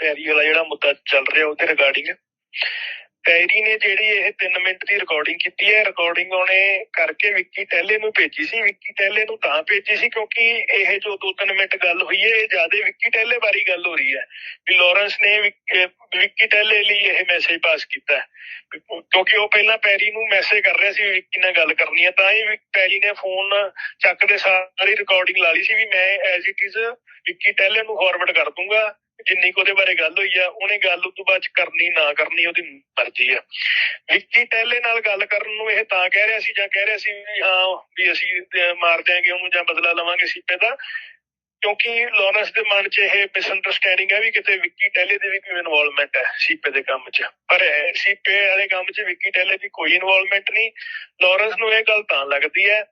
ਪੈਰੀ ਵਾਲਾ ਜਿਹੜਾ ਮੁੱਦਾ ਚੱਲ ਰਿਹਾ ਉਹਦੇ ਰਿਗਾਰਡਿੰਗ ਪੈਰੀ ਨੇ ਜਿਹੜੀ ਇਹ 3 ਮਿੰਟ ਦੀ ਰਿਕਾਰਡਿੰਗ ਕੀਤੀ ਹੈ ਰਿਕਾਰਡਿੰਗ ਉਹਨੇ ਕਰਕੇ ਵਿੱਕੀ ਟੈਲੇ ਨੂੰ ਭੇਜੀ ਸੀ, ਵਿੱਕੀ ਟੈਲੇ ਨੂੰ ਤਾਂ ਭੇਜੀ ਸੀ ਕਿਉਂਕਿ ਇਹ ਜੋ 2-3 ਮਿੰਟ ਗੱਲ ਹੋਈ ਹੈ, ਇਹ ਜ਼ਿਆਦਾ ਵਿੱਕੀ ਟੈਲੇ ਬਾਰੇ ਗੱਲ ਹੋ ਰਹੀ ਹੈ। ਵੀ ਲਾਰੈਂਸ ਨੇ ਵਿੱਕੀ ਟੈਲੇ ਲਈ ਇਹ ਮੈਸੇਜ ਪਾਸ ਕੀਤਾ ਕਿਉਂਕਿ ਉਹ ਪਹਿਲਾਂ ਪੈਰੀ ਨੂੰ ਮੈਸੇਜ ਕਰ ਰਿਹਾ ਸੀ ਵੀ ਵਿੱਕੀ ਨਾਲ ਗੱਲ ਕਰਨੀ ਹੈ, ਤਾਂ ਹੀ ਪੈਰੀ ਨੇ ਫੋਨ ਚੱਕਦੇ ਸਾਰੀ ਰਿਕਾਰਡਿੰਗ ਲਾ ਲਈ ਸੀ ਵੀ ਮੈਂ ਐਜ਼ ਇਟ ਇਜ਼ ਵਿੱਕੀ ਟੈਲੇ ਨੂੰ ਫਾਰਵਰਡ ਕਰ ਦੂੰਗਾ। ਜਿੰਨੀ ਕੁ ਉਹਦੇ ਬਾਰੇ ਗੱਲ ਹੋਈ ਆ, ਉਹਨੇ ਗੱਲ ਉਸ ਤੋਂ ਬਾਅਦ ਕਰਨੀ, ਨਾ ਕਰਨੀ ਉਹਦੀ ਮਰਜ਼ੀ ਆ। ਵਿੱਕੀ ਟੈਲੇ ਨਾਲ ਗੱਲ ਕਰਨ ਨੂੰ ਇਹ ਤਾਂ ਕਹਿ ਰਿਹਾ ਸੀ ਜਾਂ ਕਹਿ ਰਿਹਾ ਸੀ ਵੀ ਹਾਂ, ਵੀ ਅਸੀਂ ਮਾਰ ਦਿਆਂਗੇ ਉਹਨੂੰ ਜਾਂ ਬਦਲਾ ਲਵਾਂਗੇ ਸੀਪੇ ਦਾ ਕਿਉਂਕਿ ਲਾਰੈਂਸ ਦੇ ਮਨ 'ਚ ਇਹ ਮਿਸਅੰਡਰਸਟੈਂਡਿੰਗ ਹੈ ਵੀ ਕਿਤੇ ਵਿੱਕੀ ਟੈਲੇ ਦੀ ਵੀ ਕੋਈ ਇਨਵੋਲਵਮੈਂਟ ਹੈ ਸੀਪੇ ਦੇ ਕੰਮ 'ਚ। ਪਰ ਸੀਪੇ ਵਾਲੇ ਕੰਮ 'ਚ ਵਿੱਕੀ ਟੈਲੇ ਦੀ ਕੋਈ ਇਨਵੋਲਵਮੈਂਟ ਨਹੀਂ। ਲਾਰੈਂਸ ਨੂੰ ਇਹ ਗੱਲ ਤਾਂ ਲੱਗਦੀ ਹੈ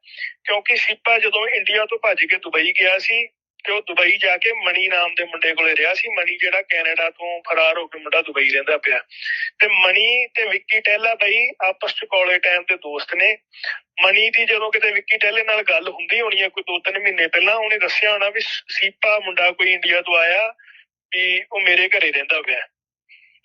ਕਿਉਂਕਿ ਸੀਪਾ ਜਦੋਂ ਇੰਡੀਆ ਤੋਂ ਭੱਜ ਕੇ ਦੁਬਈ ਗਿਆ ਸੀ ਤੇ ਉਹ ਦੁਬਈ ਜਾ ਕੇ ਮਣੀ ਨਾਮ ਦੇ ਮੁੰਡੇ ਕੋਲੇ ਰਿਹਾ ਸੀ। ਮਣੀ ਜਿਹੜਾ ਕੈਨੇਡਾ ਤੋਂ ਫਰਾਰ ਹੋ ਕੇ ਮੁੰਡਾ ਦੁਬਈ ਰਹਿੰਦਾ ਪਿਆ। ਤੇ ਮਣੀ ਤੇ ਵਿੱਕੀ ਟੈਲਾ ਬਈ, ਆਪਸ ਚ ਕਾਲਜ ਟਾਈਮ ਦੇ ਦੋਸਤ ਨੇ। ਮਣੀ ਦੀ ਜਦੋਂ ਕਿਤੇ ਵਿੱਕੀ ਟੈਲੇ ਨਾਲ ਗੱਲ ਹੁੰਦੀ ਹੋਣੀ ਹੈ ਕੋਈ ਦੋ ਤਿੰਨ ਮਹੀਨੇ ਪਹਿਲਾਂ, ਉਹਨੇ ਦੱਸਿਆ ਹੋਣਾ ਵੀ ਸੀਪਾ ਮੁੰਡਾ ਕੋਈ ਇੰਡੀਆ ਤੋਂ ਆਇਆ ਵੀ ਉਹ ਮੇਰੇ ਘਰੇ ਰਹਿੰਦਾ ਪਿਆ।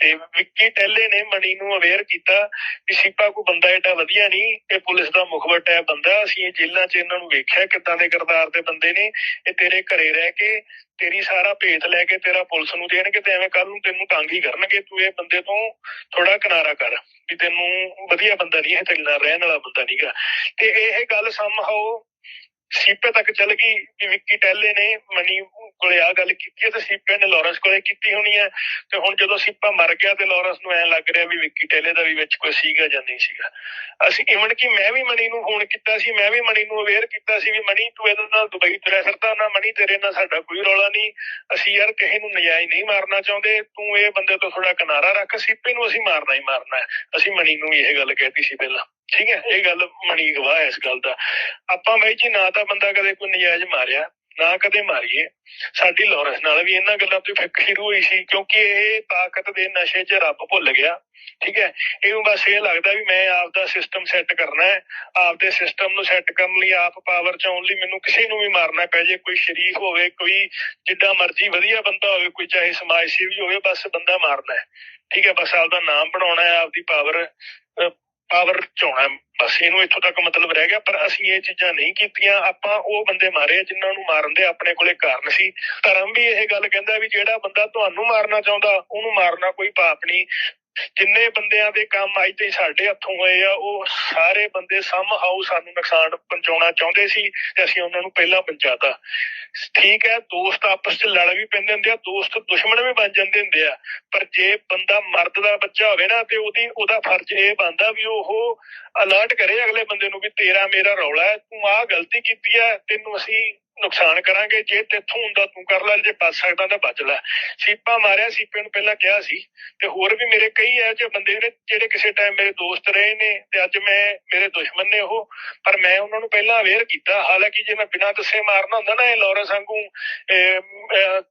ਤੇ ਵਿੱਕੀ ਟੈਲੇ ਨੇ ਮਣੀ ਨੂੰ ਅਵੇਅਰ ਕੀਤਾ ਵੀ ਸੀਪਾ ਕੋਈ ਬੰਦਾ ਏਡਾ ਵਧੀਆ ਨਹੀਂ ਇਹ ਪੁਲਿਸ ਦਾ ਮੁਖਬਟ ਹੈ ਬੰਦਾ। ਅਸੀਂ ਜੇਲ੍ਹਾਂ 'ਚ ਇਹਨਾਂ ਨੂੰ ਵੇਖਿਆ ਕਿੱਦਾਂ ਦੇ ਕਿਰਦਾਰ ਦੇ ਬੰਦੇ ਨੇ ਇਹ ਤੇਰੇ ਘਰੇ ਰਹਿ ਕੇ ਤੇਰੀ ਸਾਰਾ ਭੇਤ ਲੈ ਕੇ ਤੇਰਾ ਪੁਲਿਸ ਨੂੰ ਦੇਣਗੇ ਤੇ ਐਵੇਂ ਕੱਲ ਨੂੰ ਤੈਨੂੰ ਤੰਗ ਹੀ ਕਰਨਗੇ। ਤੂੰ ਇਹ ਬੰਦੇ ਤੋਂ ਥੋੜਾ ਕਿਨਾਰਾ ਕਰ ਵੀ ਤੈਨੂੰ ਵਧੀਆ ਬੰਦਾ ਨਹੀਂ, ਇਹ ਤੇਰੇ ਨਾਲ ਰਹਿਣ ਵਾਲਾ ਬੰਦਾ ਨਹੀਂਗਾ ਤੇ ਇਹ ਗੱਲ ਸਮਹਾਉ ਸੀਪੇ ਤੱਕ ਚੱਲ ਗਈ ਕਿ ਵਿੱਕੀ ਟੈਲੇ ਨੇ ਮਨੀ ਕੋਲੇ ਆ ਗੱਲ ਕੀਤੀ ਤੇ ਸੀਪੇ ਨੇ ਲਾਰੈਂਸ ਕੋਲੇ ਕੀਤੀ ਹੋਣੀ ਹੈ। ਤੇ ਹੁਣ ਜਦੋਂ ਸੀਪਾ ਮਰ ਗਿਆ ਤੇ ਲਾਰੈਂਸ ਨੂੰ ਐ ਲੱਗ ਰਿਹਾ ਵੀ ਵਿੱਕੀ ਟੈਲੇ ਦਾ ਵੀ ਵਿੱਚ ਕੋਈ ਸੀਗਾ ਜਾਂ ਨਹੀਂ ਸੀਗਾ। ਅਸੀਂ ਇਵਨ ਕਿ ਮੈਂ ਵੀ ਮਣੀ ਨੂੰ ਫੋਨ ਕੀਤਾ ਸੀ, ਮੈਂ ਵੀ ਮਣੀ ਨੂੰ ਅਵੇਅਰ ਕੀਤਾ ਸੀ ਵੀ ਮਣੀ ਤੂੰ ਇਹਦੇ ਨਾਲ ਦੁਬਈ ਤੁਰਿਆ ਫਿਰਦਾ ਨਾ ਮਣੀ ਤੇਰੇ ਨਾਲ ਸਾਡਾ ਕੋਈ ਰੌਲਾ ਨਹੀਂ। ਅਸੀਂ ਯਾਰ ਕਿਸੇ ਨੂੰ ਨਜਾਇਜ਼ ਨਹੀਂ ਮਾਰਨਾ ਚਾਹੁੰਦੇ। ਤੂੰ ਇਹ ਬੰਦੇ ਤੋਂ ਥੋੜਾ ਕਿਨਾਰਾ ਰੱਖ ਸੀਪੇ ਨੂੰ ਅਸੀਂ ਮਾਰਨਾ ਹੀ ਮਾਰਨਾ ਹੈ। ਅਸੀਂ ਮਣੀ ਨੂੰ ਵੀ ਇਹ ਗੱਲ ਕਹਿਤੀ ਸੀ ਪਹਿਲਾਂ। ਠੀਕ ਹੈ, ਇਹ ਗੱਲ ਮਣੀ ਗਵਾਹ ਹੈ ਇਸ ਗੱਲ ਦਾ। ਆਪਾਂ ਬਾਈ ਜੀ ਨਾ ਤਾਂ ਬੰਦਾ ਕਦੇ ਕੋਈ ਨਜਾਇਜ਼ ਮਾਰਿਆ। ਨਾ ਕਦੇ ਮਾਰੀਏ। ਸਾਡੀ ਲਾਰੈਂਸ ਨਾਲ ਵੀ ਇਹਨਾਂ ਗੱਲਾਂ ਤੋਂ ਫਿੱਕ ਸ਼ੁਰੂ ਹੋਈ ਸੀ, ਕਿਉਂਕਿ ਇਹ ਤਾਕਤ ਦੇ ਨਸ਼ੇ 'ਚ ਰੱਬ ਭੁੱਲ ਗਿਆ। ਠੀਕ ਹੈ? ਇਹਨੂੰ ਬਸ ਇਹ ਲੱਗਦਾ ਵੀ ਮੈਂ ਆਪਦਾ ਸਿਸਟਮ ਸੈੱਟ ਕਰਨਾ ਹੈ। ਆਪਦੇ ਸਿਸਟਮ ਨੂੰ ਸੈੱਟ ਕਰਨ ਲਈ, ਆਪ ਪਾਵਰ 'ਚ ਆਉਣ ਲਈ ਮੈਨੂੰ ਕਿਸੇ ਨੂੰ ਵੀ ਮਾਰਨਾ ਪੈ ਜੇ, ਕੋਈ ਸ਼ਰੀਕ ਹੋਵੇ, ਕੋਈ ਜਿੱਦਾਂ ਮਰਜ਼ੀ ਵਧੀਆ ਬੰਦਾ ਹੋਵੇ, ਕੋਈ ਚਾਹੇ ਸਮਾਜ ਸੇਵੀ ਹੋਵੇ, ਬਸ ਬੰਦਾ ਮਾਰਨਾ ਹੈ। ਠੀਕ ਹੈ? ਬਸ ਆਪਦਾ ਨਾਮ ਬਣਾਉਣਾ ਹੈ, ਆਪਦੀ ਪਾਵਰ ਪਾਵਰ ਚਾਉਣਾ ਹੈ। ਬਸ ਇਹਨੂੰ ਇੱਥੋਂ ਤੱਕ ਮਤਲਬ ਰਹਿ ਗਿਆ, ਪਰ ਅਸੀਂ ਇਹ ਚੀਜ਼ਾਂ ਨਹੀਂ ਕੀਤੀਆਂ। ਆਪਾਂ ਉਹ ਬੰਦੇ ਮਾਰੇ ਆ ਜਿਨ੍ਹਾਂ ਨੂੰ ਮਾਰਨ ਦੇ ਆਪਣੇ ਕੋਲੇ ਕਾਰਨ ਸੀ। ਧਰਮ ਵੀ ਇਹ ਗੱਲ ਕਹਿੰਦਾ ਵੀ ਜਿਹੜਾ ਬੰਦਾ ਤੁਹਾਨੂੰ ਮਾਰਨਾ ਚਾਹੁੰਦਾ, ਉਹਨੂੰ ਮਾਰਨਾ ਕੋਈ ਪਾਪ ਨਹੀਂ। ਜਿੰਨੇ ਬੰਦਿਆਂ ਦੇ ਕੰਮ ਅੱਜ ਤੇ ਸਾਡੇ ਹੱਥੋਂ ਹੋਏ ਆ, ਉਹ ਸਾਰੇ ਬੰਦੇ ਸਮ ਹਾਊ ਸਾਨੂੰ ਨੁਕਸਾਨ ਪਹੁੰਚਾਉਣਾ ਚਾਹੁੰਦੇ ਸੀ ਤੇ ਅਸੀਂ ਉਹਨਾਂ ਨੂੰ ਪਹਿਲਾਂ ਪਹੁੰਚਾਤਾ। ਠੀਕ ਹੈ, ਦੋਸਤ ਆਪਸ ਚ ਲੜ ਵੀ ਪੈਂਦੇ ਹੁੰਦੇ ਆ, ਦੋਸਤ ਦੁਸ਼ਮਣ ਵੀ ਬਣ ਜਾਂਦੇ ਹੁੰਦੇ ਆ, ਪਰ ਜੇ ਬੰਦਾ ਮਰਦ ਦਾ ਬੱਚਾ ਹੋਵੇ ਨਾ ਤੇ ਉਹਦੀ, ਉਹਦਾ ਫਰਜ਼ ਇਹ ਬਣਦਾ ਵੀ ਉਹ ਅਲਰਟ ਕਰੇ ਅਗਲੇ ਬੰਦੇ ਨੂੰ ਵੀ ਤੇਰਾ ਮੇਰਾ ਰੌਲਾ ਹੈ, ਤੂੰ ਆਹ ਗਲਤੀ ਕੀਤੀ ਹੈ, ਤੈਨੂੰ ਅਸੀਂ ਨੁਕਸਾਨ ਕਰਾਂਗੇ, ਜੇ ਤੇਥੋਂ ਹੁੰਦਾ ਤੂੰ ਕਰ ਲੈ, ਜੇ ਬਚ ਸਕਦਾ ਤਾਂ ਬਚ ਲੈ। ਸੀਪਾ ਮਾਰਿਆ ਸੀਪੇ ਨੂੰ ਪਹਿਲਾਂ ਕਿਹਾ ਸੀ, ਤੇ ਹੋਰ ਵੀ ਮੇਰੇ ਕਈ ਇਹੋ ਜਿਹੇ ਬੰਦੇ ਨੇ ਜਿਹੜੇ ਕਿਸੇ ਟਾਈਮ ਮੇਰੇ ਦੋਸਤ ਰਹੇ ਨੇ, ਤੇ ਅੱਜ ਮੈਂ, ਮੇਰੇ ਦੁਸ਼ਮਣ ਨੇ ਉਹ, ਪਰ ਮੈਂ ਉਹਨਾਂ ਨੂੰ ਪਹਿਲਾਂ ਅਵੇਅਰ ਕੀਤਾ। ਹਾਲਾਂਕਿ ਜੇ ਮੈਂ ਬਿਨਾਂ ਦੱਸੇ ਮਾਰਨਾ ਹੁੰਦਾ ਨਾ ਇਹ ਲਾਰੈਂਸ ਵਾਂਗੂ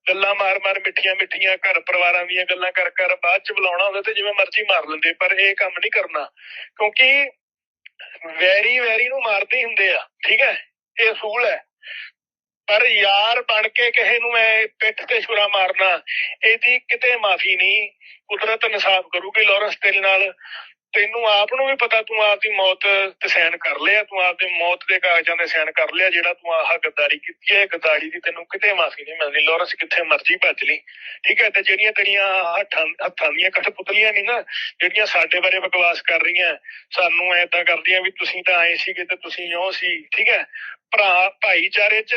ਗੱਲਾਂ ਮਾਰ ਮਾਰ, ਮਿੱਠੀਆਂ ਮਿੱਠੀਆਂ, ਘਰ ਪਰਿਵਾਰਾਂ ਦੀਆਂ ਗੱਲਾਂ ਕਰ ਕਰ, ਬਾਅਦ ਚ ਬੁਲਾਉਣਾ ਹੁੰਦਾ ਤੇ ਜਿਵੇਂ ਮਰਜ਼ੀ ਮਾਰ ਲੈਂਦੇ, ਪਰ ਇਹ ਕੰਮ ਨਹੀਂ ਕਰਨਾ। ਕਿਉਂਕਿ ਵੈਰੀ ਵੈਰੀ ਨੂੰ ਮਾਰਦੇ ਹੁੰਦੇ ਆ, ਠੀਕ ਹੈ? ਇਹ ਅਸੂਲ ਹੈ। ਪਰ ਯਾਰ ਬਣ ਕੇ ਕਿਸੇ ਨੂੰ ਮੈਂ ਪਿੱਠ ਤੇ ਛੁਰਾ ਮਾਰਨਾ, ਇਹਦੀ ਕਿਤੇ ਮਾਫੀ ਨਹੀਂ। ਕੁਦਰਤ ਇਨਸਾਫ ਕਰੂਗੀ ਲਾਰੈਂਸ ਤੇਰੇ ਨਾਲ। ਤੈਨੂੰ ਆਪ ਨੂੰ ਵੀ ਪਤਾ ਤੂੰ ਆਪਦੀ ਮੌਤ ਤੇ ਸਹਿਨ ਕਰ ਲਿਆ, ਤੂੰ ਆਪਦੀ ਮੌਤ ਦੇ ਕਾਗਜ਼ਾਂ ਦੇ ਸਹਿਨ ਕਰ ਲਿਆ, ਜਿਹੜਾ ਤੂੰ ਆਹ ਗੱਦਾਰੀ ਕੀਤੀ ਹੈ ਗੱਦਾਰੀ ਦੀ ਤੈਨੂੰ ਕਿਤੇ ਮਾਫੀ ਨਹੀਂ ਮਿਲਣੀ। ਲਾਰੈਂਸ ਕਿੱਥੇ ਮਰਜ਼ੀ ਭੱਜ ਲਈ। ਠੀਕ ਹੈ, ਤੇ ਜਿਹੜੀਆਂ ਤੇਰੀਆਂ ਹੱਥਾਂ ਹੱਥਾਂ ਦੀਆਂ ਕਠਪੁਤਲੀਆਂ ਨਹੀਂ ਨਾ, ਜਿਹੜੀਆਂ ਸਾਡੇ ਬਾਰੇ ਬਕਵਾਸ ਕਰ ਰਹੀਆਂ, ਸਾਨੂੰ ਐਦਾਂ ਕਰਦੀਆਂ ਵੀ ਤੁਸੀਂ ਤਾਂ ਆਏ ਸੀਗੇ ਤੇ ਤੁਸੀਂ ਉਹ ਸੀ। ਠੀਕ ਹੈ, ਭਰਾ, ਭਾਈਚਾਰੇ 'ਚ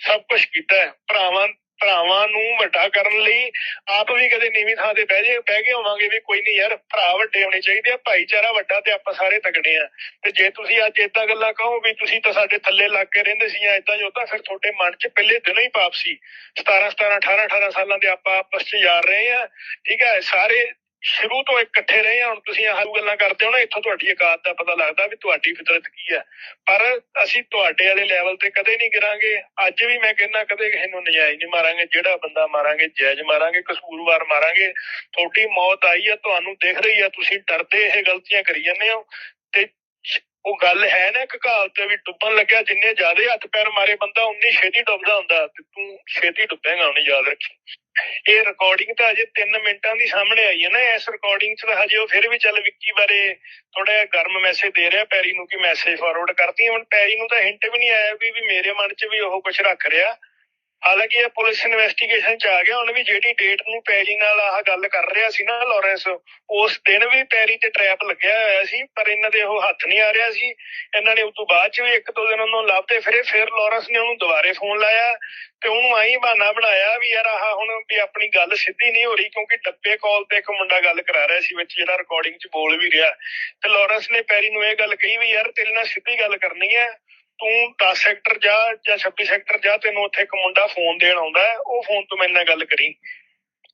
ਸਭ ਕੁਝ ਕੀਤਾ ਹੈ। ਭਰਾਵਾਂ ਭਰਾਵਾਂ ਨੂੰ ਵੱਡਾ ਕਰਨ ਲਈ ਆਪ ਵੀ ਕਦੇ ਨੀਵੀਂ ਥਾਂ ਤੇ ਬਹਿ ਜੇ, ਬਹਿ ਗਏ ਹੋਵਾਂਗੇ ਵੀ ਕੋਈ ਨਹੀਂ ਯਾਰ, ਭਰਾ ਵੱਡੇ ਹੋਣੇ ਚਾਹੀਦੇ ਆ, ਭਾਈਚਾਰਾ ਵੱਡਾ ਤੇ ਆਪਾਂ ਸਾਰੇ ਤਕੜੇ ਆ। ਤੇ ਜੇ ਤੁਸੀਂ ਅੱਜ ਏਦਾਂ ਗੱਲਾਂ ਕਹੋ ਵੀ ਤੁਸੀਂ ਤਾਂ ਸਾਡੇ ਥੱਲੇ ਲੱਗ ਕੇ ਰਹਿੰਦੇ ਸੀ ਜਾਂ ਏਦਾਂ ਜੋ ਤਾਂ ਫਿਰ ਤੁਹਾਡੇ ਮਨ 'ਚ ਪਹਿਲੇ ਦਿਨੋਂ ਹੀ ਪਾਪ ਸੀ। 17 17 18 18 ਸਾਲਾਂ ਦੇ ਆਪਾਂ ਆਪਸ 'ਚ ਯਾਰ ਰਹੇ ਆ। ਠੀਕ ਹੈ, ਸਾਰੇ ਸ਼ੁਰੂ ਤੋਂ ਇਕੱਠੇ ਰਹੇ ਹਾਂ ਹੁਣ ਤੁਸੀਂ ਆਹ ਗੱਲਾਂ ਕਰਦੇ ਹੋ ਨਾ, ਇੱਥੋਂ ਤੁਹਾਡੀ ਔਕਾਤ ਦਾ ਪਤਾ ਲੱਗਦਾ ਵੀ ਤੁਹਾਡੀ ਫਿਤਰਤ ਕੀ ਹੈ। ਪਰ ਅਸੀਂ ਤੁਹਾਡੇ ਵਾਲੇ ਲੈਵਲ ਤੇ ਕਦੇ ਨਹੀਂ ਗਿਰਾਂਗੇ। ਅੱਜ ਵੀ ਮੈਂ ਕਹਿੰਦਾ ਕਦੇ ਕਿਸੇ ਨੂੰ ਨਜਾਇਜ਼ ਨਹੀਂ ਮਾਰਾਂਗੇ, ਜਿਹੜਾ ਬੰਦਾ ਮਾਰਾਂਗੇ, ਜਾਇਜ਼ ਮਾਰਾਂਗੇ, ਕਸੂਰਵਾਰ ਮਾਰਾਂਗੇ। ਤੁਹਾਡੀ ਮੌਤ ਆਈ ਹੈ ਤੁਹਾਨੂੰ ਦਿਖ ਰਹੀ ਹੈ ਤੁਸੀਂ ਡਰਦੇ ਇਹ ਗਲਤੀਆਂ ਕਰੀ ਜਾਂਦੇ ਹੋ। ਤੇ ਉਹ ਗੱਲ ਹੈ ਨਾ ਇੱਕ ਕਹਾਵਤ ਵੀ ਡੁੱਬਣ ਲੱਗਿਆ, ਜਿੰਨੇ ਜ਼ਿਆਦਾ ਹੱਥ ਪੈਰ ਮਾਰੇ ਬੰਦਾ, ਉਨੀ ਛੇਤੀ ਡੁੱਬਦਾ ਹੁੰਦਾ। ਤੇ ਤੂੰ ਛੇਤੀ ਡੁੱਬੇਗਾ, ਉਹਨੇ ਯਾਦ ਰੱਖੀ। ਇਹ ਰਿਕਾਰਡਿੰਗ ਤਾਂ ਅਜੇ 3 ਮਿੰਟਾਂ ਦੀ ਸਾਹਮਣੇ ਆਈ ਹੈ ਨਾ, ਇਸ ਰਿਕਾਰਡਿੰਗ 'ਚ ਤਾਂ ਹਜੇ ਉਹ ਫਿਰ ਵੀ ਚੱਲ ਵਿੱਕੀ ਬਾਰੇ ਥੋੜਾ ਜਿਹਾ ਗਰਮ ਮੈਸੇਜ ਦੇ ਰਿਹਾ ਪੈਰੀ ਨੂੰ ਕਿ ਮੈਸੇਜ ਫਾਰਵਰਡ ਕਰਦੀ ਹੁਣ ਪੈਰੀ ਨੂੰ ਤਾਂ ਹਿੰਟ ਵੀ ਨਹੀਂ ਆਇਆ ਵੀ ਵੀ ਮੇਰੇ ਮਨ 'ਚ ਵੀ ਉਹ ਕੁਝ ਰੱਖ ਰਿਹਾ। ਹਾਲਾਂਕਿ ਇਹ ਪੁਲਿਸ ਇਨਵੈਸਟੀਗੇਸ਼ਨ 'ਚ ਆ ਗਿਆ। ਹੁਣ ਵੀ ਜਿਹੜੀ ਡੇਟ ਨੂੰ ਪੈਰੀ ਨਾਲ ਆਹ ਗੱਲ ਕਰ ਰਿਹਾ ਸੀ ਨਾ ਲਾਰੈਂਸ ਉਸ ਦਿਨ ਵੀ ਪੈਰੀ ਤੇ ਟ੍ਰੈਪ ਲੱਗਿਆ ਹੋਇਆ ਸੀ, ਪਰ ਇਹਨਾਂ ਦੇ ਉਹ ਹੱਥ ਨਹੀਂ ਆ ਰਿਹਾ ਸੀ। ਇਹਨਾਂ ਨੇ ਉਸ ਬਾਅਦ 'ਚ ਵੀ ਇੱਕ ਦੋ ਦਿਨ ਉਹਨੂੰ ਲੱਭਦੇ ਫਿਰੇ, ਫਿਰ ਲਾਰੈਂਸ ਨੇ ਉਹਨੂੰ ਦੁਬਾਰੇ ਫੋਨ ਲਾਇਆ ਤੇ ਉਹਨੂੰ ਆਈ ਬਹਾਨਾ ਬਣਾਇਆ ਵੀ ਯਾਰ ਆਹ ਹੁਣ ਵੀ ਆਪਣੀ ਗੱਲ ਸਿੱਧੀ ਨਹੀਂ ਹੋ ਰਹੀ ਕਿਉਂਕਿ ਡੱਬੇ ਕਾਲ ਤੇ ਇੱਕ ਮੁੰਡਾ ਗੱਲ ਕਰਾ ਰਿਹਾ ਸੀ ਵਿੱਚ ਜਿਹੜਾ ਰਿਕਾਰਡਿੰਗ 'ਚ ਬੋਲ ਵੀ ਰਿਹਾ। ਤੇ ਲਾਰੈਂਸ ਨੇ ਪੈਰੀ ਨੂੰ ਇਹ ਗੱਲ ਕਹੀ ਵੀ ਯਾਰ ਤੇਰੇ ਨਾਲ ਸਿੱਧੀ ਗੱਲ ਕਰਨੀ ਹੈ। ਤੂੰ 10 ਸੈਕਟਰ ਜਾ ਜਾਂ 26 ਸੈਕਟਰ ਜਾ ਤੈਨੂੰ ਉੱਥੇ ਇੱਕ ਮੁੰਡਾ ਫੋਨ ਦੇਣ ਆਉਂਦਾ ਹੈ, ਉਹ ਫੋਨ ਤੋਂ ਮੇਰੇ ਨਾਲ ਗੱਲ ਕਰੀ।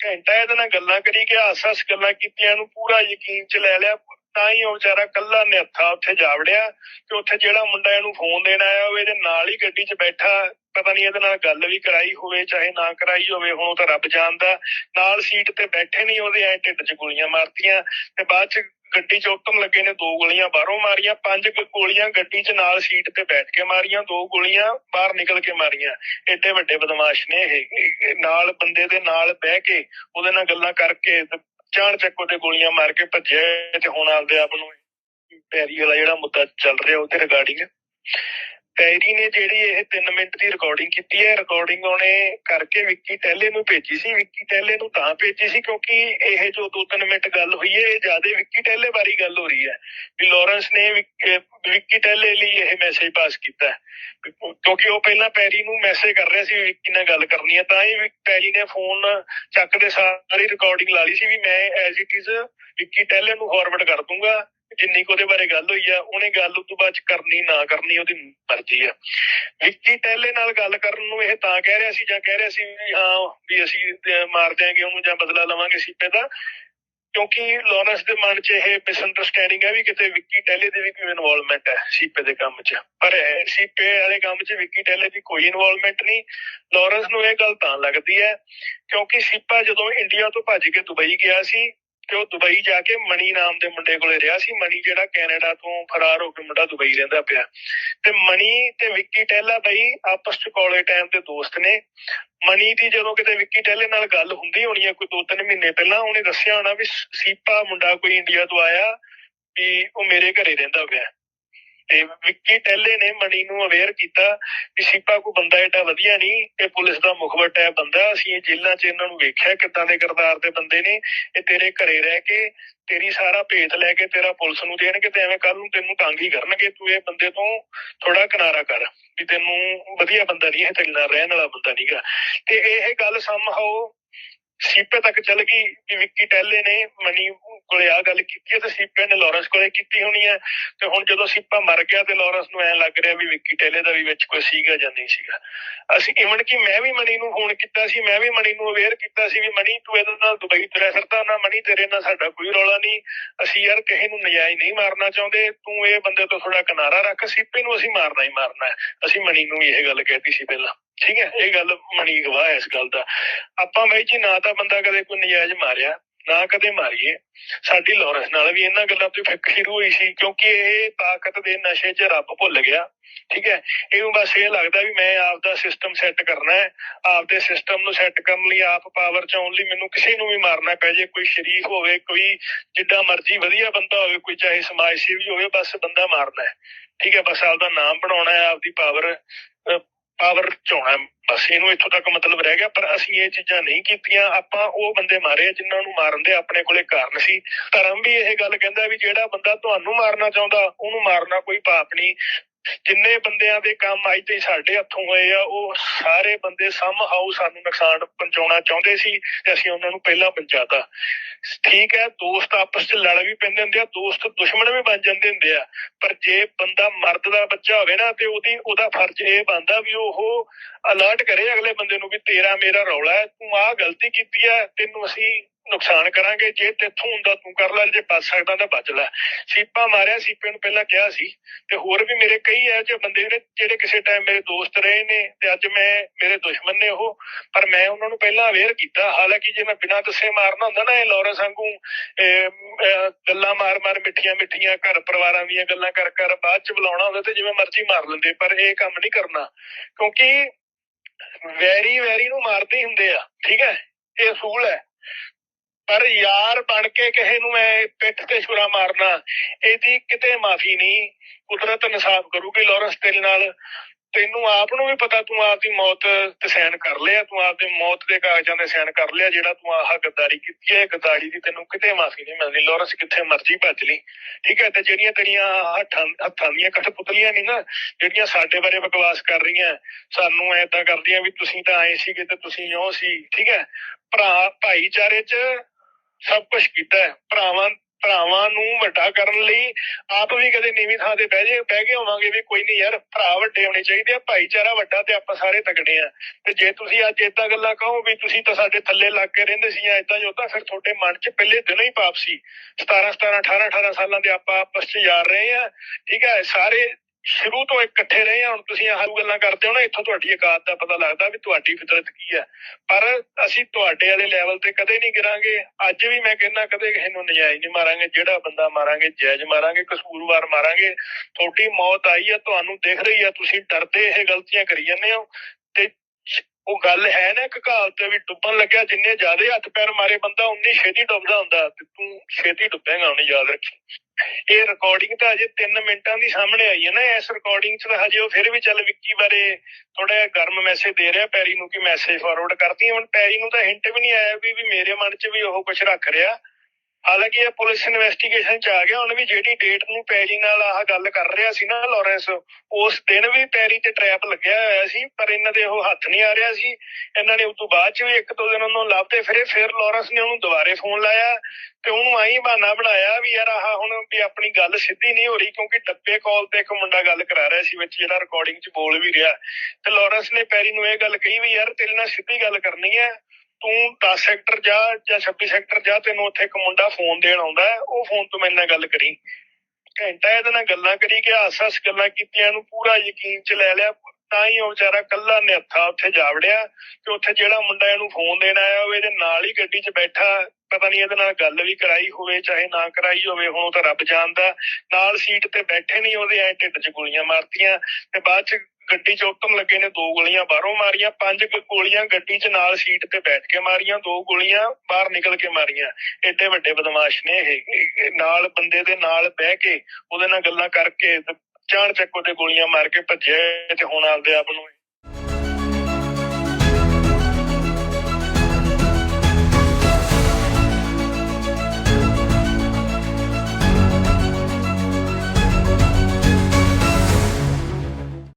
ਘੰਟਾ ਇਹਦੇ ਨਾਲ ਗੱਲਾਂ ਕਰੀ ਕਿ ਹਾਸ-ਹਾਸ ਗੱਲਾਂ ਕੀਤੀਆਂ ਨੂੰ ਪੂਰਾ ਯਕੀਨ ਚ ਲੈ ਲਿਆ। ਤਾਂ ਹੀ ਉਹ ਵਿਚਾਰਾ ਕੱਲਾ ਨਿਹੱਥਾ ਉੱਥੇ ਜਾ ਵੜਿਆ ਤੇ ਉੱਥੇ ਜਿਹੜਾ ਮੁੰਡਾ ਇਹਨੂੰ ਫੋਨ ਦੇਣ ਆਇਆ ਉਹ ਇਹਦੇ ਨਾਲ ਹੀ ਗੱਡੀ 'ਚ ਬੈਠਾ। ਪਤਾ ਨਹੀਂ ਇਹਦੇ ਨਾਲ ਗੱਲ ਵੀ ਕਰਾਈ ਹੋਵੇ ਚਾਹੇ ਨਾ ਕਰਾਈ ਹੋਵੇ ਹੁਣ ਉਹ ਤਾਂ ਰੱਬ ਜਾਣਦਾ। ਨਾਲ ਸੀਟ ਤੇ ਬੈਠੇ ਨਹੀਂ ਉਹਦੇ ਐ ਢਿੱਡ 'ਚ ਗੋਲੀਆਂ ਮਾਰਤੀਆਂ ਤੇ ਬਾਅਦ 'ਚ ਗੱਡੀ 'ਚ ਲੱਗੇ ਨੇ, ਦੋ ਗੋਲੀਆਂ ਬਾਹਰੋਂ ਮਾਰੀਆਂ, ਪੰਜ ਕੁ ਗੋਲੀਆਂ ਗੱਡੀ 'ਚ ਨਾਲ ਸੀਟ ਤੇ ਬੈਠ ਕੇ ਮਾਰੀਆਂ, ਦੋ ਗੋਲੀਆਂ ਬਾਹਰ ਨਿਕਲ ਕੇ ਮਾਰੀਆਂ। ਏਡੇ ਵੱਡੇ ਬਦਮਾਸ਼ ਨੇ ਇਹ। ਨਾਲ ਬੰਦੇ ਦੇ ਨਾਲ ਬਹਿ ਕੇ ਉਹਦੇ ਨਾਲ ਗੱਲਾਂ ਕਰਕੇ ਚਾਣ ਚੱਕੋ ਤੇ ਗੋਲੀਆਂ ਮਾਰ ਕੇ ਭੱਜਿਆ ਤੇ ਹੁਣ ਆਪਦੇ ਆਪ ਨੂੰ ਪੈਰੀ ਵਾਲਾ ਜਿਹੜਾ ਮੁੱਦਾ ਚੱਲ ਰਿਹਾ ਉਹਦੇ ਰਿਗਾਰਡਿੰਗ। ਪੈਰੀ ਨੇ ਜਿਹੜੀ ਇਹ 3 ਮਿੰਟ ਦੀ ਰਿਕਾਰਡਿੰਗ ਕੀਤੀ ਹੈ ਰਿਕਾਰਡਿੰਗ ਉਹਨੇ ਕਰਕੇ ਵਿੱਕੀ ਟੈਲੇ ਨੂੰ ਭੇਜੀ ਸੀ। ਵਿੱਕੀ ਟੈਲੇ ਨੂੰ ਤਾਂ ਭੇਜੀ ਸੀ ਕਿਉਂਕਿ ਇਹ ਜੋ 2-3 ਮਿੰਟ ਗੱਲ ਹੋਈ ਹੈ, ਇਹ ਜ਼ਿਆਦਾ ਵਿੱਕੀ ਟੈਲੇ ਬਾਰੇ ਗੱਲ ਹੋ ਰਹੀ ਹੈ। ਵੀ ਲਾਰੈਂਸ ਨੇ ਵਿੱਕੀ ਟੈਲੇ ਲਈ ਇਹ ਮੈਸੇਜ ਪਾਸ ਕੀਤਾ ਕਿਉਂਕਿ ਉਹ ਪਹਿਲਾਂ ਪੈਰੀ ਨੂੰ ਮੈਸੇਜ ਕਰ ਰਿਹਾ ਸੀ ਵਿੱਕੀ ਨਾਲ ਗੱਲ ਕਰਨੀ ਹੈ, ਤਾਂ ਹੀ ਪੈਰੀ ਨੇ ਫੋਨ ਚੱਕ ਦੇ ਸਾਰੀ ਰਿਕਾਰਡਿੰਗ ਲਾ ਲਈ ਸੀ ਵੀ ਮੈਂ ਐਜ਼ ਇਟ ਇਜ਼ ਵਿੱਕੀ ਟੈਲੇ ਨੂੰ ਫਾਰਵਰਡ ਕਰ ਦੂੰਗਾ। ਜਿੰਨੀ ਕੁ ਉਹਦੇ ਬਾਰੇ ਗੱਲ ਹੋਈ ਆ, ਉਹਨੇ ਗੱਲ ਉਸ ਤੋਂ ਬਾਅਦ ਕਰਨੀ, ਨਾ ਕਰਨੀ ਉਹਦੀ ਮਰਜ਼ੀ ਆ। ਵਿੱਕੀ ਟੈਲੇ ਨਾਲ ਗੱਲ ਕਰਨ ਨੂੰ ਇਹ ਤਾਂ ਕਹਿ ਰਿਹਾ ਸੀ ਜਾਂ ਕਹਿ ਰਿਹਾ ਸੀ ਵੀ ਹਾਂ, ਵੀ ਅਸੀਂ ਮਾਰ ਦਿਆਂਗੇ ਉਹਨੂੰ ਜਾਂ ਬਦਲਾ ਲਵਾਂਗੇ ਸੀਪੇ ਦਾ, ਕਿਉਂਕਿ ਲਾਰੈਂਸ ਦੇ ਮਨ 'ਚ ਇਹ ਮਿਸਅੰਡਰਸਟੈਂਡਿੰਗ ਹੈ ਵੀ ਕਿਤੇ ਵਿੱਕੀ ਟੈਲੇ ਦੀ ਵੀ ਕੋਈ ਇਨਵੋਲਵਮੈਂਟ ਹੈ ਸੀਪੇ ਦੇ ਕੰਮ 'ਚ। ਪਰ ਸੀਪੇ ਵਾਲੇ ਕੰਮ 'ਚ ਵਿੱਕੀ ਟੈਲੇ ਦੀ ਕੋਈ ਇਨਵੋਲਵਮੈਂਟ ਨਹੀਂ। ਲਾਰੈਂਸ ਨੂੰ ਇਹ ਗੱਲ ਤਾਂ ਲੱਗਦੀ ਹੈ ਕਿਉਂਕਿ ਸੀਪਾ ਜਦੋਂ ਇੰਡੀਆ ਤੋਂ ਭੱਜ ਕੇ ਦੁਬਈ ਗਿਆ ਸੀ ਤੇ ਉਹ ਦੁਬਈ ਜਾ ਕੇ ਮਣੀ ਨਾਮ ਦੇ ਮੁੰਡੇ ਕੋਲੇ ਰਿਹਾ ਸੀ। ਮਣੀ ਜਿਹੜਾ ਕੈਨੇਡਾ ਤੋਂ ਫਰਾਰ ਹੋ ਕੇ ਮੁੰਡਾ ਦੁਬਈ ਰਹਿੰਦਾ ਪਿਆ। ਤੇ ਮਣੀ ਤੇ ਵਿੱਕੀ ਟੈਲਾ ਬਈ ਆਪਸ ਚ ਕਾਲਜ ਟਾਈਮ ਤੇ ਦੋਸਤ ਨੇ। ਮਣੀ ਦੀ ਜਦੋਂ ਕਿਤੇ ਵਿੱਕੀ ਟੈਲੇ ਨਾਲ ਗੱਲ ਹੁੰਦੀ ਹੋਣੀ ਹੈ ਕੋਈ ਦੋ ਤਿੰਨ ਮਹੀਨੇ ਪਹਿਲਾਂ, ਉਹਨੇ ਦੱਸਿਆ ਹੋਣਾ ਵੀ ਸੀਪਾ ਮੁੰਡਾ ਕੋਈ ਇੰਡੀਆ ਤੋਂ ਆਇਆ ਵੀ ਉਹ ਮੇਰੇ ਘਰੇ ਰਹਿੰਦਾ ਪਿਆ। ਤੇ ਵਿੱਕੀ ਟੈਲੇ ਨੇ ਮਣੀ ਨੂੰ ਅਵੇਅਰ ਕੀਤਾ ਵੀ ਸੀਪਾ ਕੋਈ ਬੰਦਾ ਏਡਾ ਵਧੀਆ ਨਹੀਂ ਇਹ ਪੁਲਿਸ ਦਾ ਮੁਖਬਰ ਟੈਪ ਬੰਦਾ, ਅਸੀਂ ਜੇਲ੍ਹਾਂ 'ਚ ਇਹਨਾਂ ਨੂੰ ਵੇਖਿਆ ਕਿੱਦਾਂ ਦੇ ਕਿਰਦਾਰ ਦੇ ਬੰਦੇ ਨੇ, ਇਹ ਤੇਰੇ ਘਰੇ ਰਹਿ ਕੇ ਤੇਰੀ ਸਾਰਾ ਭੇਤ ਲੈ ਕੇ ਤੇਰਾ ਪੁਲਿਸ ਨੂੰ ਦੇਣਗੇ ਤੇ ਐਵੇਂ ਕੱਲ ਨੂੰ ਤੈਨੂੰ ਤੰਗ ਹੀ ਕਰਨਗੇ, ਤੂੰ ਇਹ ਬੰਦੇ ਤੋਂ ਥੋੜਾ ਕਿਨਾਰਾ ਕਰ ਵੀ ਤੈਨੂੰ ਵਧੀਆ ਬੰਦਾ ਨਹੀਂ ਇਹ ਤੇਰੇ ਨਾਲ ਰਹਿਣ ਵਾਲਾ ਬੰਦਾ ਨਹੀਂਗਾ ਤੇ ਇਹ ਗੱਲ ਸਮਹਾਉ ਸੀਪੇ ਤੱਕ ਚੱਲ ਗਈ ਕਿ ਵਿੱਕੀ ਟੈਲੇ ਨੇ ਮਨੀ ਕੋਲੇ ਆ ਗੱਲ ਕੀਤੀ ਹੈ ਤੇ ਸੀਪੇ ਨੇ ਲਾਰੈਂਸ ਕੋਲੇ ਕੀਤੀ ਹੋਣੀ ਹੈ। ਤੇ ਹੁਣ ਜਦੋਂ ਸੀਪਾ ਮਰ ਗਿਆ ਤੇ ਲਾਰੈਂਸ ਨੂੰ ਐ ਲੱਗ ਰਿਹਾ ਵੀ ਵਿੱਕੀ ਟੈਲੇ ਦਾ ਵੀ ਵਿੱਚ ਕੋਈ ਸੀਗਾ ਜਾਂ ਨਹੀਂ ਸੀਗਾ। ਅਸੀਂ ਇਵਨ ਕਿ ਮੈਂ ਵੀ ਮਨੀ ਨੂੰ ਫੋਨ ਕੀਤਾ ਸੀ, ਮੈਂ ਵੀ ਮਨੀ ਨੂੰ ਅਵੇਅਰ ਕੀਤਾ ਸੀ ਵੀ ਮਨੀ ਤੂੰ ਇਹਦੇ ਨਾਲ ਦੁਬਈ ਤੁਰਿਆ ਫਿਰਦਾ ਨਾ, ਮਨੀ ਤੇਰੇ ਨਾਲ ਸਾਡਾ ਕੋਈ ਰੌਲਾ ਨਹੀਂ। ਅਸੀਂ ਯਾਰ ਕਿਸੇ ਨੂੰ ਨਜਾਇਜ਼ ਨਹੀਂ ਮਾਰਨਾ ਚਾਹੁੰਦੇ, ਤੂੰ ਇਹ ਬੰਦੇ ਤੋਂ ਥੋੜਾ ਕਿਨਾਰਾ ਰੱਖ, ਸੀਪੇ ਨੂੰ ਅਸੀਂ ਮਾਰਨਾ ਹੀ ਮਾਰਨਾ ਹੈ। ਅਸੀਂ ਮਨੀ ਨੂੰ ਵੀ ਇਹ ਗੱਲ ਕਹਿਤੀ ਸੀ ਪਹਿਲਾਂ। ਠੀਕ ਹੈ, ਇਹ ਗੱਲ ਮਨੀ ਗਵਾਹ ਇਸ ਗੱਲ ਦਾ। ਆਪਾਂ ਬਾਈ ਜੀ, ਨਾ ਤਾਂ ਬੰਦਾ ਕਦੇ ਕੋਈ ਨਜਾਇਜ਼ ਮਾਰਿਆ, ਨਾ ਕਦੇ ਮਾਰੀਏ। ਸਾਡੀ ਲਾਰੈਂਸ ਨਾਲ ਵੀ ਇਹਨਾਂ ਗੱਲਾਂ ਤੋਂ ਫਿੱਕ ਸ਼ੁਰੂ ਹੋਈ ਸੀ, ਕਿਉਂਕਿ ਇਹ ਤਾਕਤ ਦੇ ਨਸ਼ੇ 'ਚ ਰੱਬ ਭੁੱਲ ਗਿਆ। ਠੀਕ ਹੈ, ਇਹਨੂੰ ਬਸ ਇਹ ਲੱਗਦਾ ਵੀ ਮੈਂ ਆਪ ਦਾ ਸਿਸਟਮ ਸੈੱਟ ਕਰਨਾ ਹੈ ਆਪ ਦੇ ਸਿਸਟਮ ਨੂੰ ਸੈੱਟ ਕਰਨ ਲਈ, ਆਪ ਪਾਵਰ 'ਚ ਆਉਣ ਲਈ ਮੈਨੂੰ ਕਿਸੇ ਨੂੰ ਵੀ ਮਾਰਨਾ ਪੈ ਜੇ, ਕੋਈ ਸ਼ਰੀਫ ਹੋਵੇ, ਕੋਈ ਜਿੱਦਾਂ ਮਰਜ਼ੀ ਵਧੀਆ ਬੰਦਾ ਹੋਵੇ, ਕੋਈ ਚਾਹੇ ਸਮਾਜ ਸੇਵੀ ਹੋਵੇ, ਬਸ ਬੰਦਾ ਮਾਰਨਾ ਹੈ। ਠੀਕ ਹੈ, ਬਸ ਆਪਦਾ ਨਾਮ ਬਣਾਉਣਾ ਹੈ, ਆਪਦੀ ਪਾਵਰ ਪਾਵਰ ਚਾਉਣਾ ਹੈ। ਬਸ ਇਹਨੂੰ ਇੱਥੋਂ ਤੱਕ ਮਤਲਬ ਰਹਿ ਗਿਆ, ਪਰ ਅਸੀਂ ਇਹ ਚੀਜ਼ਾਂ ਨਹੀਂ ਕੀਤੀਆਂ। ਆਪਾਂ ਉਹ ਬੰਦੇ ਮਾਰੇ ਜਿਨ੍ਹਾਂ ਨੂੰ ਮਾਰਨ ਦੇ ਆਪਣੇ ਕੋਲੇ ਕਾਰਨ ਸੀ। ਧਰਮ ਵੀ ਇਹ ਗੱਲ ਕਹਿੰਦਾ ਵੀ ਜਿਹੜਾ ਬੰਦਾ ਤੁਹਾਨੂੰ ਮਾਰਨਾ ਚਾਹੁੰਦਾ, ਉਹਨੂੰ ਮਾਰਨਾ ਕੋਈ ਪਾਪ ਨਹੀਂ। ਜਿੰਨੇ ਬੰਦਿਆਂ ਦੇ ਕੰਮ ਅੱਜ ਤੇ ਸਾਡੇ ਹੱਥੋਂ ਹੋਏ ਆ, ਉਹ ਸਾਰੇ ਬੰਦੇ ਸਮ ਹਾਊ ਸਾਨੂੰ ਨੁਕਸਾਨ ਪਹੁੰਚਾਉਣਾ ਚਾਹੁੰਦੇ ਸੀ ਤੇ ਅਸੀਂ ਉਹਨਾਂ ਨੂੰ ਪਹਿਲਾਂ ਪਹੁੰਚਾਤਾ। ਠੀਕ ਹੈ, ਦੋਸਤ ਆਪਸ ਚ ਲੜ ਵੀ ਪੈਂਦੇ ਹੁੰਦੇ ਆ, ਦੋਸਤ ਦੁਸ਼ਮਣ ਵੀ ਬਣ ਜਾਂਦੇ ਹੁੰਦੇ ਆ। ਪਰ ਜੇ ਬੰਦਾ ਮਰਦ ਦਾ ਬੱਚਾ ਹੋਵੇ ਨਾ, ਤੇ ਉਹਦੀ, ਉਹਦਾ ਫਰਜ਼ ਇਹ ਬਣਦਾ ਵੀ ਉਹ ਅਲਰਟ ਕਰੇ ਅਗਲੇ ਬੰਦੇ ਨੂੰ ਵੀ ਤੇਰਾ ਮੇਰਾ ਰੌਲਾ ਹੈ, ਤੂੰ ਆਹ ਗਲਤੀ ਕੀਤੀ ਹੈ, ਤੈਨੂੰ ਅਸੀਂ ਨੁਕਸਾਨ ਕਰਾਂਗੇ, ਜੇ ਤੇਥੋਂ ਹੁੰਦਾ ਤੂੰ ਕਰ ਲੈ, ਜੇ ਬਚ ਸਕਦਾ ਤਾਂ ਬਚ ਲੈ। ਸੀਪਾ ਮਾਰਿਆ, ਸੀਪੇ ਨੂੰ ਪਹਿਲਾਂ ਕਿਹਾ ਸੀ, ਤੇ ਹੋਰ ਵੀ ਮੇਰੇ ਕਈ ਹੈ ਜੋ ਬੰਦੇ ਨੇ, ਜਿਹੜੇ ਕਿਸੇ ਟਾਈਮ ਮੇਰੇ ਦੋਸਤ ਰਹੇ ਨੇ, ਤੇ ਅੱਜ ਮੈਂ, ਮੇਰੇ ਦੁਸ਼ਮਣ ਨੇ ਉਹ, ਪਰ ਮੈਂ ਉਹਨਾਂ ਨੂੰ ਪਹਿਲਾਂ ਅਵੇਅਰ ਕੀਤਾ। ਹਾਲਾਂਕਿ ਜੇ ਮੈਂ ਬਿਨਾਂ ਦੱਸੇ ਮਾਰਨਾ ਹੁੰਦਾ ਨਾ, ਇਹ ਲਾਰੈਂਸ ਵਾਂਗੂ ਗੱਲਾਂ ਮਾਰ ਮਾਰ, ਮਿੱਠੀਆਂ ਮਿੱਠੀਆਂ, ਘਰ ਪਰਿਵਾਰਾਂ ਦੀਆਂ ਗੱਲਾਂ ਕਰ ਕਰ, ਬਾਅਦ ਚ ਬੁਲਾਉਣਾ ਹੁੰਦਾ ਤੇ ਜਿਵੇਂ ਮਰਜ਼ੀ ਮਾਰ ਲੈਂਦੇ, ਪਰ ਇਹ ਕੰਮ ਨਹੀਂ ਕਰਨਾ। ਕਿਉਂਕਿ ਵੈਰੀ ਵੈਰੀ ਨੂੰ ਮਾਰਦੇ ਹੀ ਹੁੰਦੇ ਆ, ਠੀਕ ਹੈ? ਇਹ ਅਸੂਲ ਹੈ। ਪਰ ਯਾਰ ਬਣ ਕੇ ਕਿਸੇ ਨੂੰ ਮੈਂ ਪਿੱਠ ਤੇ ਛੁਰਾ ਮਾਰਨਾ, ਇਹਦੀ ਕਿਤੇ ਮਾਫੀ ਨਹੀਂ। ਕੁਦਰਤ ਇਨਸਾਫ ਕਰੂਗੀ ਲਾਰੈਂਸ ਤੇਰੇ ਨਾਲ। ਤੈਨੂੰ ਆਪ ਨੂੰ ਵੀ ਪਤਾ ਤੂੰ ਆਪ ਮੌਤ ਤੇ ਸਾਈਨ ਕਰ ਲਿਆ, ਤੂੰ ਆਪ ਮੌਤ ਦੇ ਕਾਗਜ਼ਾਂ ਤੇ ਸਾਈਨ ਕਰ ਲਿਆ, ਜਿਹੜਾ ਤੂੰ ਆਹ ਗੱਦਾਰੀ ਕੀਤੀ ਹੈ ਗੱਦਾਰੀ ਦੀ ਤੈਨੂੰ ਕਿਤੇ ਮਾਫੀ ਨਹੀਂ ਮਿਲਣੀ। ਲਾਰੈਂਸ ਕਿੱਥੇ ਮਰਜ਼ੀ ਭੱਜ ਲਈ। ਠੀਕ ਹੈ, ਤੇ ਜਿਹੜੀਆਂ ਤੇਰੀਆਂ ਹੱਥਾਂ ਹੱਥਾਂ ਦੀਆਂ ਕਠਪੁਤਲੀਆਂ ਨਹੀਂ ਨਾ, ਜਿਹੜੀਆਂ ਸਾਡੇ ਬਾਰੇ ਬਕਵਾਸ ਕਰ ਰਹੀਆਂ, ਸਾਨੂੰ ਐਦਾਂ ਕਰਦੀਆਂ ਵੀ ਤੁਸੀਂ ਤਾਂ ਆਏ ਸੀਗੇ ਤੇ ਤੁਸੀਂ ਇਉਂ ਸੀ। ਠੀਕ ਹੈ, ਭਰਾ ਭਾਈਚਾਰੇ 'ਚ ਸਭ ਕੁਝ ਕੀਤਾ ਹੈ। ਭਰਾਵਾਂ ਭਰਾਵਾਂ ਨੂੰ ਵੱਡਾ ਕਰਨ ਲਈ ਆਪ ਵੀ ਕਦੇ ਨੀਵੀਂ ਥਾਂ ਤੇ ਬਹਿ ਜੇ, ਬਹਿ ਕੇ ਹੋਵਾਂਗੇ ਵੀ ਕੋਈ ਨਹੀਂ ਯਾਰ, ਭਰਾ ਵੱਡੇ ਹੋਣੇ ਚਾਹੀਦੇ ਆ, ਭਾਈਚਾਰਾ ਵੱਡਾ ਤੇ ਆਪਾਂ ਸਾਰੇ ਤਕੜੇ ਆ। ਤੇ ਜੇ ਤੁਸੀਂ ਅੱਜ ਏਦਾਂ ਗੱਲਾਂ ਕਹੋ ਵੀ ਤੁਸੀਂ ਤਾਂ ਸਾਡੇ ਥੱਲੇ ਲੱਗ ਕੇ ਰਹਿੰਦੇ ਸੀ ਜਾਂ ਏਦਾਂ ਜੋਤਾ ਫਿਰ ਤੁਹਾਡੇ ਮਨ 'ਚ ਪਹਿਲੇ ਦਿਨੋਂ ਹੀ ਪਾਪ ਸੀ। 17 17 18 18 ਸਾਲਾਂ ਦੇ ਆਪਾਂ ਆਪਸ 'ਚ ਯਾਰ ਰਹੇ ਆ। ਠੀਕ ਹੈ, ਸਾਰੇ ਸ਼ੁਰੂ ਤੋਂ ਇਕੱਠੇ ਰਹੇ ਆ, ਹੁਣ ਤੁਸੀਂ ਆਹ ਗੱਲਾਂ ਕਰਦੇ ਹੋ ਨਾ, ਇੱਥੋਂ ਤੁਹਾਡੀ ਔਕਾਤ ਦਾ ਪਤਾ ਲੱਗਦਾ ਵੀ ਤੁਹਾਡੀ ਫਿਤਰਤ ਕੀ ਹੈ। ਪਰ ਅਸੀਂ ਤੁਹਾਡੇ ਵਾਲੇ ਲੈਵਲ ਤੇ ਕਦੇ ਨਹੀਂ ਗਿਰਾਂਗੇ। ਅੱਜ ਵੀ ਮੈਂ ਕਹਿੰਦਾ, ਕਦੇ ਕਿਸੇ ਨੂੰ ਨਜਾਇਜ਼ ਨਹੀਂ ਮਾਰਾਂਗੇ। ਜਿਹੜਾ ਬੰਦਾ ਮਾਰਾਂਗੇ, ਜਾਇਜ਼ ਮਾਰਾਂਗੇ, ਕਸੂਰਵਾਰ ਮਾਰਾਂਗੇ। ਤੁਹਾਡੀ ਮੌਤ ਆਈ ਆ, ਤੁਹਾਨੂੰ ਦਿਖ ਰਹੀ ਆ, ਤੁਸੀਂ ਡਰਦੇ ਇਹ ਗਲਤੀਆਂ ਕਰੀ ਜਾਂਦੇ ਹੋ। ਤੇ ਉਹ ਗੱਲ ਹੈ ਨਾ ਇੱਕ ਕਹਾਵਤ ਵੀ ਡੁੱਬਣ ਲੱਗਿਆ, ਜਿੰਨੇ ਜ਼ਿਆਦਾ ਹੱਥ ਪੈਰ ਮਾਰੇ ਬੰਦਾ, ਉਨੀ ਛੇਤੀ ਡੁੱਬਦਾ ਹੁੰਦਾ। ਤੇ ਤੂੰ ਛੇਤੀ ਡੁੱਬੇਗਾ, ਉਹਨੇ ਯਾਦ ਰੱਖੀ। ਇਹ ਰਿਕਾਰਡਿੰਗ ਤਾਂ ਅਜੇ 3 ਮਿੰਟਾਂ ਦੀ ਸਾਹਮਣੇ ਆਈ ਹੈ ਨਾ, ਇਸ ਰਿਕਾਰਡਿੰਗ 'ਚ ਤਾਂ ਹਜੇ ਉਹ ਫਿਰ ਵੀ ਚੱਲ ਵਿੱਕੀ ਬਾਰੇ ਥੋੜਾ ਜਿਹਾ ਗਰਮ ਮੈਸੇਜ ਦੇ ਰਿਹਾ ਪੈਰੀ ਨੂੰ ਕਿ ਮੈਸੇਜ ਫਾਰਵਰਡ ਕਰਦੀ ਹੁਣ ਪੈਰੀ ਨੂੰ ਤਾਂ ਹਿੰਟ ਵੀ ਨਹੀਂ ਆਇਆ ਵੀ ਵੀ ਮੇਰੇ ਮਨ 'ਚ ਵੀ ਉਹ ਕੁਝ ਰੱਖ ਰਿਹਾ। ਹਾਲਾਂਕਿ ਇਹ ਪੁਲਿਸ ਇਨਵੈਸਟੀਗੇਸ਼ਨ 'ਚ ਆ ਗਿਆ। ਹੁਣ ਵੀ ਜਿਹੜੀ ਡੇਟ ਨੂੰ ਪੈਰੀ ਨਾਲ ਆਹ ਗੱਲ ਕਰ ਰਿਹਾ ਸੀ ਨਾ ਲਾਰੈਂਸ, ਉਸ ਦਿਨ ਵੀ ਪੈਰੀ ਤੇ ਟ੍ਰੈਪ ਲੱਗਿਆ ਹੋਇਆ ਸੀ, ਪਰ ਇਹਨਾਂ ਦੇ ਉਹ ਹੱਥ ਨਹੀਂ ਆ ਰਿਹਾ ਸੀ। ਇਹਨਾਂ ਨੇ ਉਸ ਤੋਂ ਬਾਅਦ 'ਚ ਵੀ ਇੱਕ ਦੋ ਦਿਨ ਉਹਨੂੰ ਲੱਭਦੇ ਫਿਰੇ, ਫਿਰ ਲਾਰੈਂਸ ਨੇ ਉਹਨੂੰ ਦੁਬਾਰੇ ਫੋਨ ਲਾਇਆ ਤੇ ਉਹਨੂੰ ਆਈ ਬਹਾਨਾ ਬਣਾਇਆ ਵੀ ਯਾਰ ਆਹ ਹੁਣ ਵੀ ਆਪਣੀ ਗੱਲ ਸਿੱਧੀ ਨਹੀਂ ਹੋ ਰਹੀ ਕਿਉਂਕਿ ਡੱਬੇ ਕਾਲ ਤੇ ਇੱਕ ਮੁੰਡਾ ਗੱਲ ਕਰਾ ਰਿਹਾ ਸੀ ਵਿੱਚ ਜਿਹੜਾ ਰਿਕਾਰਡਿੰਗ 'ਚ ਬੋਲ ਵੀ ਰਿਹਾ। ਤੇ ਲਾਰੈਂਸ ਨੇ ਪੈਰੀ ਨੂੰ ਇਹ ਗੱਲ ਕਹੀ ਵੀ ਯਾਰ ਤੇਰੇ ਨਾਲ ਸਿੱਧੀ ਗੱਲ ਕਰਨੀ ਹੈ ਤੂੰ 10 ਸੈਕਟਰ ਜਾ ਜਾਂ 26 ਸੈਕਟਰ ਜਾ ਤੈਨੂੰ ਉੱਥੇ ਇੱਕ ਮੁੰਡਾ ਫੋਨ ਦੇਣ ਆਉਂਦਾ ਹੈ, ਉਹ ਫੋਨ ਤੋਂ ਮੇਰੇ ਨਾਲ ਗੱਲ ਕਰੀ। ਘੰਟਾ ਇਹਦੇ ਨਾਲ ਗੱਲਾਂ ਕਰੀ ਕਿ ਹਾਸ-ਹਾਸ ਗੱਲਾਂ ਕੀਤੀਆਂ ਨੂੰ ਪੂਰਾ ਯਕੀਨ ਚ ਲੈ ਲਿਆ ਤਾਂ ਹੀ ਉਹ ਵਿਚਾਰਾ ਕੱਲਾ ਨਿਹੱਥਾ ਉੱਥੇ ਜਾ ਵੜਿਆ ਤੇ ਉੱਥੇ ਜਿਹੜਾ ਮੁੰਡਾ ਇਹਨੂੰ ਫੋਨ ਦੇਣ ਆਇਆ ਹੋਵੇ ਇਹਦੇ ਨਾਲ ਹੀ ਗੱਡੀ 'ਚ ਬੈਠਾ ਪਤਾ ਨਹੀਂ ਇਹਦੇ ਨਾਲ ਗੱਲ ਵੀ ਕਰਾਈ ਹੋਵੇ ਚਾਹੇ ਨਾ ਕਰਾਈ ਹੋਵੇ ਹੁਣ ਉਹ ਤਾਂ ਰੱਬ ਜਾਣਦਾ ਨਾਲ ਸੀਟ ਤੇ ਬੈਠੇ ਨਹੀਂ ਉਹਦੇ ਐ ਢਿੱਡ 'ਚ ਗੋਲੀਆਂ ਮਾਰਤੀਆਂ ਤੇ ਬਾਅਦ 'ਚ ਗੱਡੀ 'ਚ ਉੱਤਮ ਲੱਗੇ ਨੇ ਦੋ ਗੋਲੀਆਂ ਬਾਹਰੋਂ ਮਾਰੀਆਂ, ਪੰਜ ਕੁ ਗੋਲੀਆਂ ਗੱਡੀ 'ਚ ਨਾਲ ਸੀਟ ਤੇ ਬੈਠ ਕੇ ਮਾਰੀਆਂ, ਦੋ ਗੋਲੀਆਂ ਬਾਹਰ ਨਿਕਲ ਕੇ ਮਾਰੀਆਂ। ਏਡੇ ਵੱਡੇ ਬਦਮਾਸ਼ ਨੇ ਇਹ ਨਾਲ ਬੰਦੇ ਦੇ ਨਾਲ ਬਹਿ ਕੇ ਉਹਦੇ ਨਾਲ ਗੱਲਾਂ ਕਰਕੇ ਤੇ ਚਾਣ ਚੱਕ ਉਹਦੇ ਗੋਲੀਆਂ ਮਾਰ ਕੇ ਭੱਜਿਆ ਤੇ ਹੁਣ ਆਪਦੇ ਆਪ ਨੂੰ